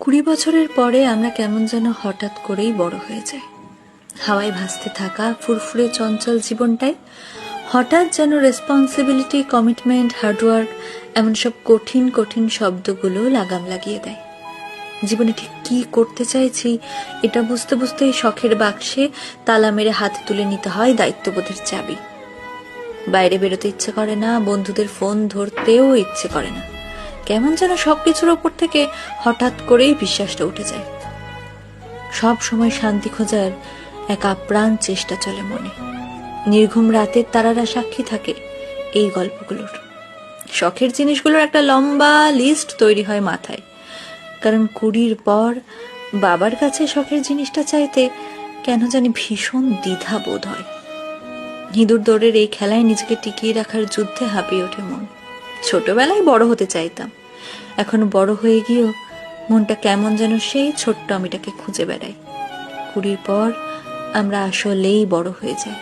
কুড়ি বছরের পরে আমরা কেমন যেন হঠাৎ করেই বড় হয়ে যাই। হাওয়ায় ভাসতে থাকা ফুরফুরে চঞ্চল জীবনটাই হঠাৎ যেন রেসপন্সিবিলিটি কমিটমেন্ট হার্ডওয়ার্ক এমন সব কঠিন কঠিন শব্দগুলো লাগাম লাগিয়ে দেয়। জীবনে ঠিক কি করতে চাইছি, এটা বুঝতে বুঝতেই শখের বাক্সে তালা মেরে হাতে তুলে নিতে হয় দায়িত্ববোধের চাবি। বাইরে বেরোতে ইচ্ছে করে না, বন্ধুদের ফোন ধরতেও ইচ্ছে করে না। কেমন যেন সবকিছুর ওপর থেকে হঠাৎ করেই বিশ্বাসটা উঠে যায়। সব সময় শান্তি খোঁজার এক আপ্রাণ চেষ্টা চলে মনে। নির্ঘুম রাতের তারারা সাক্ষী থাকে এই গল্পগুলোর। শখের জিনিসগুলোর একটা লম্বা লিস্ট তৈরি হয় মাথায়। কারণ কুড়ির পর বাবার কাছে শখের জিনিসটা চাইতে কেন জানি ভীষণ দ্বিধা বোধ হয়। ইঁদুর দৌড়ের এই খেলায় নিজেকে টিকিয়ে রাখার যুদ্ধে হাঁপিয়ে ওঠে মন। ছোটবেলায় বড় হতে চাইতাম। এখন বড় হয়ে গিয়েও মনটা কেমন যেন সেই ছোট্ট আমিটাকে খুঁজে বেড়াই কুড়ির পর আমরা আসলেই বড় হয়ে যাই।